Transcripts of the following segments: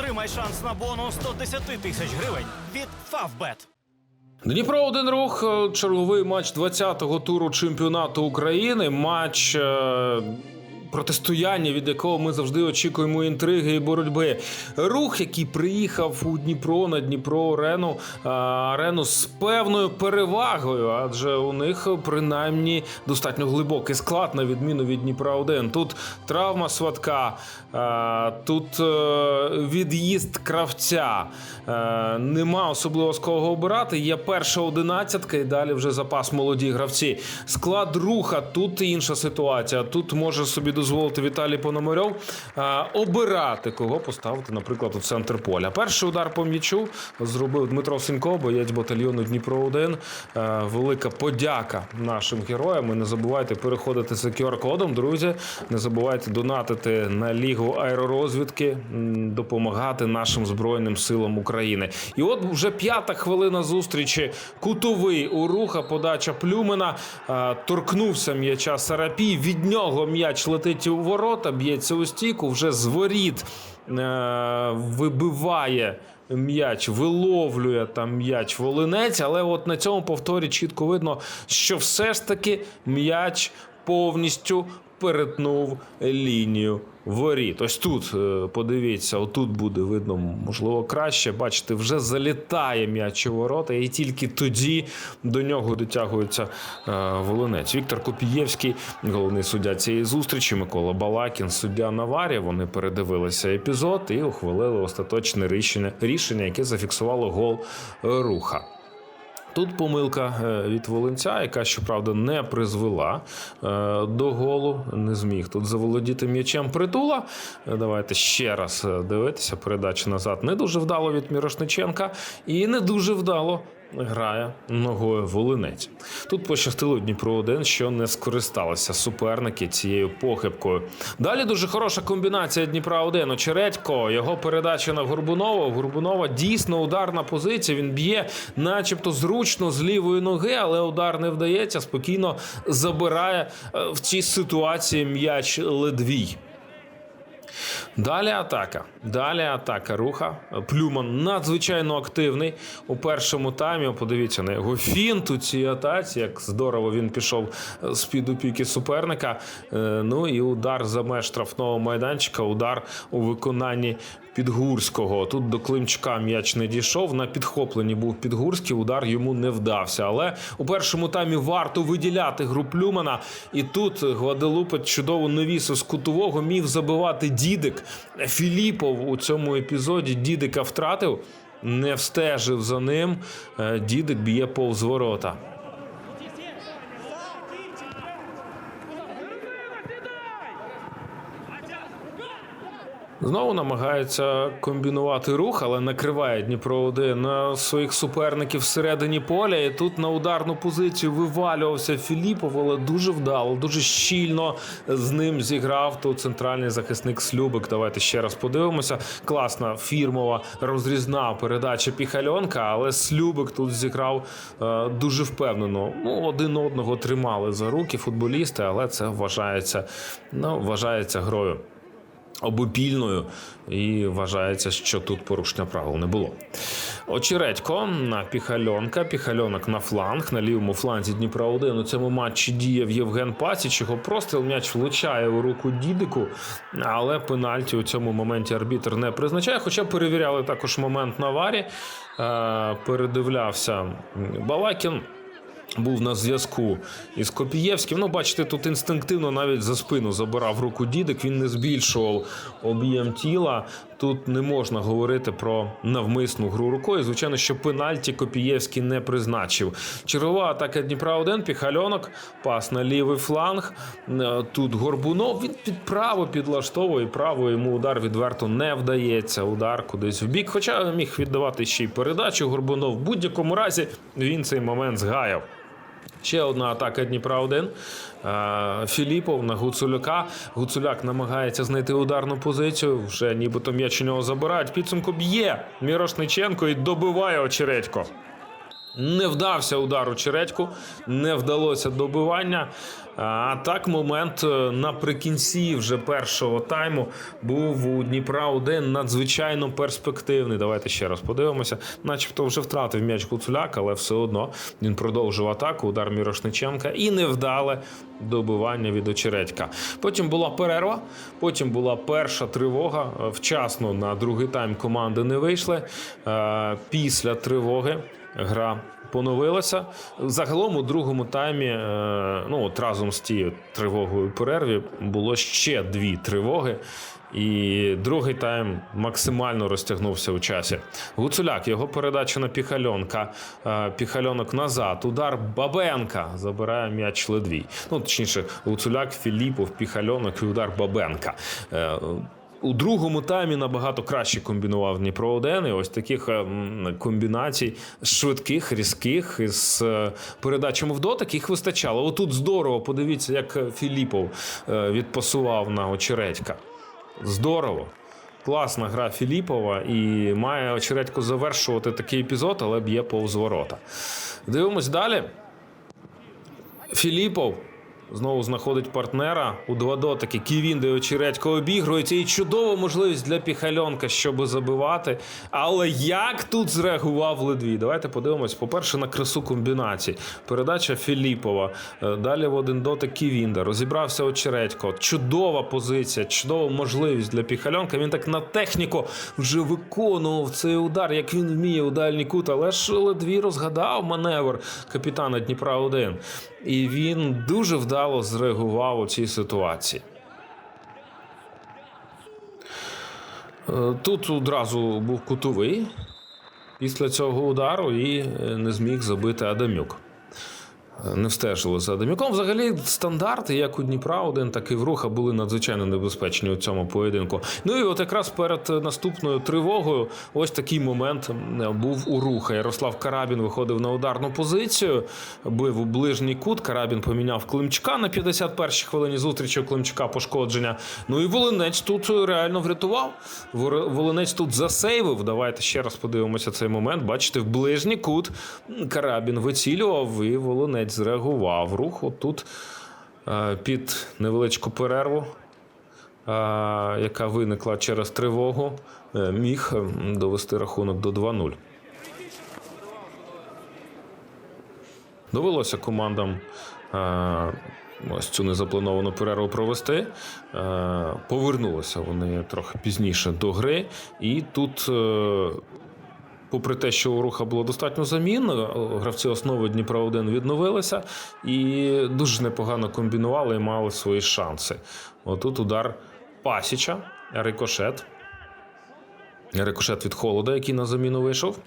Отримай шанс на бонус 110 тисяч гривень від Фавбет. Дніпро один рух. е, Черговий матч 20-го туру чемпіонату України. Матч. е, Протистояння, від якого ми завжди очікуємо інтриги і боротьби. Рух, який приїхав у Дніпро на Дніпро арену, арену з певною перевагою, адже у них принаймні достатньо глибокий склад, на відміну від Дніпра 1 Тут травма сватка, тут е, від'їзд кравця. Е, Нема особливо з кого обирати. Є перша одинадцятка, і далі вже запас молоді гравці. Склад руха тут інша ситуація. Тут може собі дозволити Віталій Пономарьов е, обирати, кого поставити, наприклад, у центр поля. Перший удар по м'ячу зробив Дмитро Сенько, боєць батальйону Дніпро 1 Е, Велика подяка нашим героям. І не забувайте переходити за QR-кодом, друзі. Не забувайте донатити на лігу аеророзвідки, допомагати нашим збройним силам України. І от вже п'ята хвилина зустрічі. Кутовий у руха, подача Плюмена. Е, Торкнувся м'яча Сарапій. Від нього м'яч летить у ворота, б'ється у стійку. Вже з воріт е, вибиває. М'яч виловлює там м'яч волинець, але от на цьому повторі чітко видно, що все ж таки м'яч повністю перетнув лінію воріт. Ось тут е, подивіться, отут буде видно, можливо, краще. Бачите, вже залітає м'яч у ворота, і тільки тоді до нього дотягується е, волинець. Віктор Копієвський, головний суддя цієї зустрічі, Микола Балакін, суддя Наварі. Вони передивилися епізод і ухвалили остаточне рішення, рішення яке зафіксувало гол руха. Тут помилка е, від Волинця, яка щоправда не призвела е, до голу, не зміг тут заволодіти м'ячем притула. Е, Давайте ще раз дивитися. Передача назад не дуже вдало від Мірошниченка і не дуже вдало. Грає ногою Волинець. Тут пощастило Дніпро 1 що не скористалися суперники цією похибкою. Далі дуже хороша комбінація Дніпра 1 Очередько. Його передача на Горбунова. Горбунова дійсно ударна позиція. Він б'є, начебто, зручно з лівої ноги, але удар не вдається. Спокійно забирає е, в цій ситуації м'яч ледвій. Далі атака. Далі атака руха. Плюман надзвичайно активний у першому таймі. Подивіться на його фінт у цій атаці, як здорово він пішов з під опіки суперника. Е, Ну і удар за меж штрафного майданчика, удар у виконанні Підгурського. Тут до Климчука м'яч не дійшов. На підхопленні був Підгурський. Удар йому не вдався. Але у першому таймі варто виділяти гру Плюмана. І тут Гваделупа чудово навісив з кутового міг забивати Дідик. Філіпов у цьому епізоді Дідика втратив, не встежив за ним. Е, Дідик б'є повз ворота. Знову намагається комбінувати рух, але накриває Дніпро 1 на своїх суперників всередині поля. І тут на ударну позицію вивалювався Філіпов, але дуже вдало, дуже щільно з ним зіграв тут центральний захисник Слюбик. Давайте ще раз подивимося. Класна фірмова розрізна передача Піхальонка, але Слюбик тут зіграв е, дуже впевнено. Ну, один одного тримали за руки футболісти, але це вважається, ну, вважається грою обопільною, і вважається, що тут порушення правил не було. Очередько на Піхальонка. Піхальонок на фланг. На лівому фланзі Дніпра 1 у цьому матчі діяв Євген Пасіч. Його простріл м'яч влучає у руку Дідику, але пенальті у цьому моменті арбітр не призначає. Хоча перевіряли також момент на варі. Е, Передивлявся Балакін був на зв'язку із Копієвським. Ну, бачите, тут інстинктивно навіть за спину забирав руку дідик. Він не збільшував об'єм тіла. Тут не можна говорити про навмисну гру рукою. Звичайно, що пенальті Копієвський не призначив. Чергова атака Дніпра 1 Піхальонок, пас на лівий фланг. Е, Тут Горбунов він під право підлаштовує право. Йому удар відверто не вдається. Удар кудись в бік. Хоча міг віддавати ще й передачу. Горбунов в будь-якому разі він цей момент згаяв. Ще одна атака Дніпра 1 Е, Філіпов на Гуцуляка. Гуцуляк намагається знайти ударну позицію. Вже нібито м'яч у нього забирають. Підсумку б'є Мірошниченко і добиває очередько. Не вдався удар у чередьку, не вдалося добивання. А так, момент е, наприкінці вже першого тайму був у Дніпра один надзвичайно перспективний. Давайте ще раз подивимося. Начебто вже втратив м'яч Гуцуляк, але все одно він продовжив атаку. Удар Мірошниченка і невдале добивання від очередька. Потім була перерва, потім була перша тривога. Вчасно на другий тайм команди не вийшли. Е, Після тривоги гра поновилася. Загалом у другому таймі, е, ну от разом з тією тривогою перерві, було ще дві тривоги. І другий тайм максимально розтягнувся у часі. Гуцуляк, його передача на Піхальонка. Е, Піхальонок назад. Удар Бабенка забирає м'яч Ледвій. Ну, точніше, Гуцуляк, Філіпов, Піхальонок і удар Бабенка. У другому таймі набагато краще комбінував Дніпро 1 і ось таких е, комбінацій швидких, різких із е, передачами в дотик їх вистачало. Отут здорово. Подивіться, як Філіпов е, відпасував на очередька. Здорово. Класна гра Філіпова і має очередько завершувати такий епізод, але б'є повз ворота. Дивимось далі. Філіпов знову знаходить партнера у два дотики. Ківінде очередько обігрується і чудова можливість для Піхальонка, щоб забивати. Але як тут зреагував Ледвій? Давайте подивимось. По-перше, на красу комбінацій. Передача Філіпова. Е, Далі в один дотик Ківінда. Розібрався очередько. Чудова позиція, чудова можливість для Піхальонка. Він так на техніку вже виконував цей удар, як він вміє у дальній кут. Але ж Ледвій розгадав маневр капітана Дніпра 1 І він дуже вдало зреагував у цій ситуації. Е, Тут одразу був кутовий після цього удару і е, не зміг забити Адамюк. Не встежили за Адамюком. Взагалі, стандарти, як у Дніпра, один, так і в Руха були надзвичайно небезпечні у цьому поєдинку. Ну і от якраз перед наступною тривогою, ось такий момент був у Руха. Ярослав Карабін виходив на ударну позицію, бив у ближній кут. Карабін поміняв Климчка на 51-й хвилині зустрічі Климчка пошкодження. Ну і Волинець тут реально врятував. Волинець тут засейвив. Давайте ще раз подивимося цей момент. Бачите, в ближній кут Карабін вицілював і Волинець зреагував. Рух отут е, під невеличку перерву, е, яка виникла через тривогу, е, міг довести рахунок до 2-0. Довелося командам ось цю незаплановану перерву провести. Повернулися вони трохи пізніше до гри. І тут, попри те, що у руха було достатньо замін, е, гравці основи Дніпра 1 відновилися і дуже непогано комбінували і мали свої шанси. Отут удар Пасіча, рикошет. Рикошет від холода, який на заміну вийшов.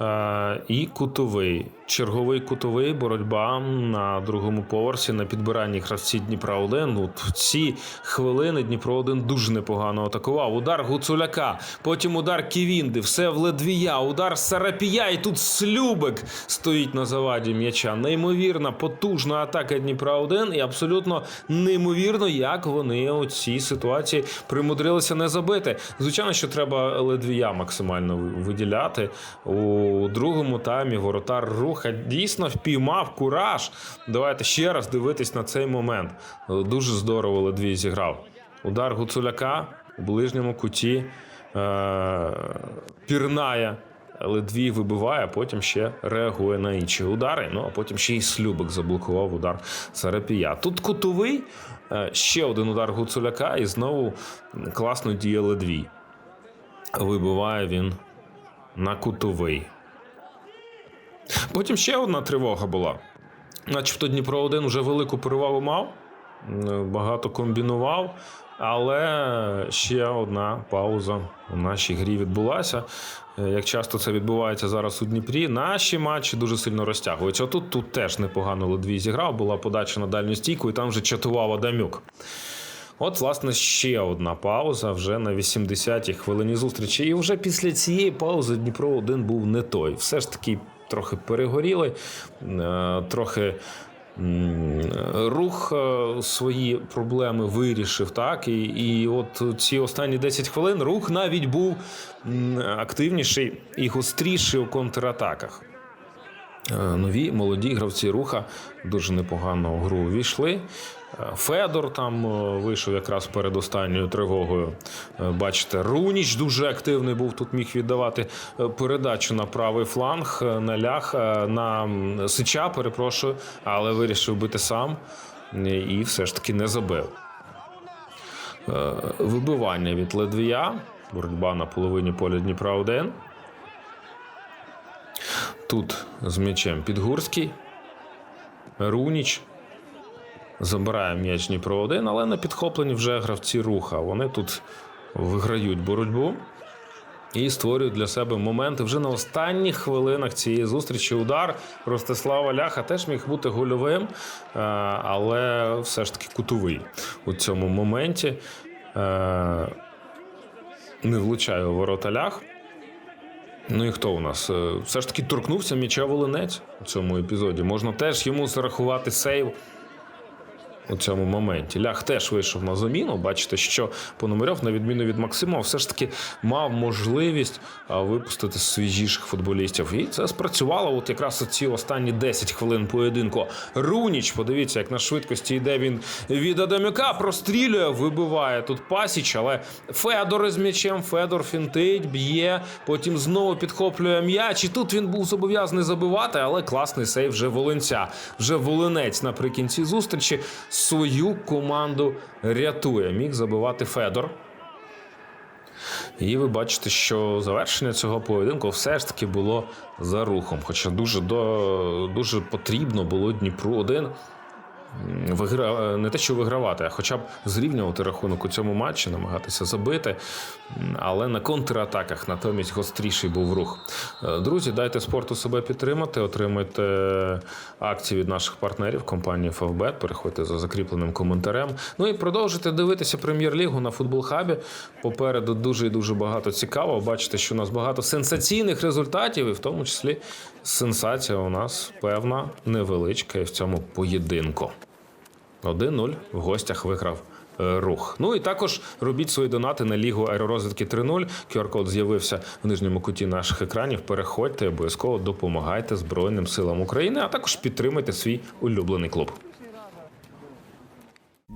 Е, і кутовий. Черговий кутовий боротьба на другому поверсі на підбиранні гравці Дніпра 1. Ну, в ці хвилини Дніпро 1 дуже непогано атакував. Удар Гуцуляка, потім удар Ківінди, все в Ледвія, удар Сарапія, і тут Слюбик стоїть на заваді м'яча. Неймовірна, потужна атака Дніпра 1 і абсолютно неймовірно, як вони у цій ситуації примудрилися не забити. Звичайно, що треба Ледвія максимально виділяти. У другому таймі воротар руха дійсно впіймав кураж. Давайте ще раз дивитись на цей момент. Дуже здорово Ледвій зіграв. Удар Гуцуляка у ближньому куті е- пірнає. Ледвій вибиває, а потім ще реагує на інші удари. Ну а потім ще й Слюбик заблокував удар Сарапія. Тут кутовий, е, ще один удар Гуцуляка, і знову класно діє Ледвій. Вибиває він на кутовий. Потім ще одна тривога була. Начебто Дніпро 1 вже велику перевагу мав, багато комбінував, але ще одна пауза у нашій грі відбулася. Як часто це відбувається зараз у Дніпрі, наші матчі дуже сильно розтягуються. Тут тут теж непогано Ледвій зіграв, була подача на дальню стійку, і там вже чатував Адамюк. От, власне, ще одна пауза вже на 80-й хвилині зустрічі. І вже після цієї паузи Дніпро 1 був не той. Все ж таки трохи перегоріли, е, трохи. Рух е, свої проблеми вирішив, так і, і от ці останні 10 хвилин рух навіть був активніший і гостріший у контратаках. Е, Нові молоді гравці руха дуже непогано в гру увійшли. Федор там е, вийшов якраз перед останньою тривогою. Е, Бачите, Руніч дуже активний був тут, міг віддавати е, передачу на правий фланг, на лях, на Сича, перепрошую, але вирішив бити сам і все ж таки не забив. Вибивання від Ледвія. Боротьба на половині поля Дніпра 1. Тут з м'ячем Підгурський. Руніч. Забирає м'яч Дніпро 1, але на підхопленні вже гравці руха. Вони тут виграють боротьбу і створюють для себе моменти вже на останніх хвилинах цієї зустрічі. Удар Ростислава Ляха теж міг бути гольовим, е, але все ж таки кутовий у цьому моменті. Е, Не влучає у ворота лях. Ну і хто у нас? Е, Все ж таки торкнувся м'яча Волинець у цьому епізоді. Можна теж йому зарахувати сейв у цьому моменті. Лях теж вийшов на заміну. Бачите, що Пономарьов, на відміну від Максима, все ж таки мав можливість випустити свіжіших футболістів. І це спрацювало. От якраз ці останні 10 хвилин поєдинку. Руніч, подивіться, як на швидкості йде він від Адамюка, прострілює, вибиває тут пасіч, але Федор із м'ячем, Федор фінтить, б'є, потім знову підхоплює м'яч. І тут він був зобов'язаний забивати, але класний сейв вже Волинця. Вже Волинець наприкінці зустрічі свою команду рятує. Міг забивати Федор. І ви бачите, що завершення цього поєдинку все ж таки було за рухом. Хоча дуже, до, дуже потрібно було Дніпру 1 вигра... не те, що вигравати, а хоча б зрівнювати рахунок у цьому матчі, намагатися забити. Але на контратаках натомість гостріший був рух. Е, Друзі, дайте спорту себе підтримати, отримайте акції від наших партнерів компанії Favbet, переходьте за закріпленим коментарем. Ну і продовжуйте дивитися прем'єр-лігу на футбол-хабі. Попереду дуже і дуже багато цікавого. Бачите, що у нас багато сенсаційних результатів, і в тому числі сенсація у нас певна невеличка і в цьому поєдинку. 1-0 в гостях виграв е, рух. Ну і також робіть свої донати на лігу аеророзвідки 3.0. QR-код з'явився в нижньому куті наших екранів. Переходьте, обов'язково допомагайте Збройним силам України, а також підтримайте свій улюблений клуб.